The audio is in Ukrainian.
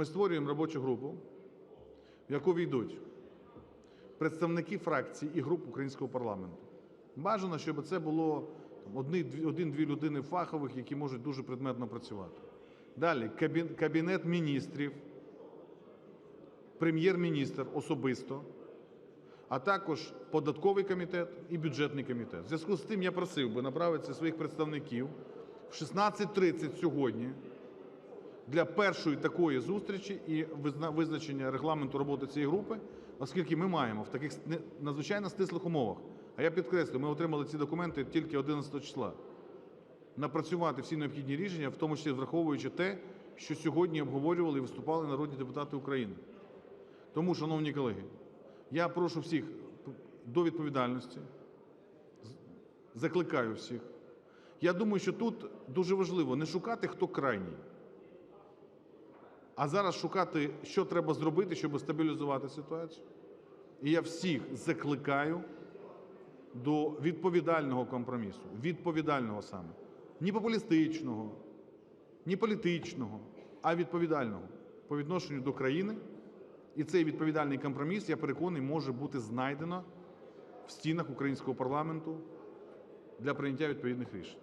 Ми створюємо робочу групу, в яку війдуть представники фракцій і груп українського парламенту. Бажано, щоб це було один-дві людини фахових, які можуть дуже предметно працювати. Далі Кабінет міністрів, Прем'єр-міністр особисто, а також податковий комітет і бюджетний комітет. В зв'язку з тим я просив би направити своїх представників в 16.30 сьогодні для першої такої зустрічі і визна- визначення регламенту роботи цієї групи, оскільки ми маємо в таких надзвичайно стислих умовах, а я підкреслю, ми отримали ці документи тільки 11 числа, напрацювати всі необхідні рішення, в тому числі враховуючи те, що сьогодні обговорювали і виступали народні депутати України. Тому, шановні колеги, я прошу всіх до відповідальності, закликаю всіх. Я думаю, що тут дуже важливо не шукати, хто крайній, а зараз шукати, що треба зробити, щоб стабілізувати ситуацію. І я всіх закликаю до відповідального компромісу, відповідального саме, ні популістичного, ні політичного, а відповідального по відношенню до країни. І цей відповідальний компроміс, я переконаний, може бути знайдено в стінах українського парламенту для прийняття відповідних рішень.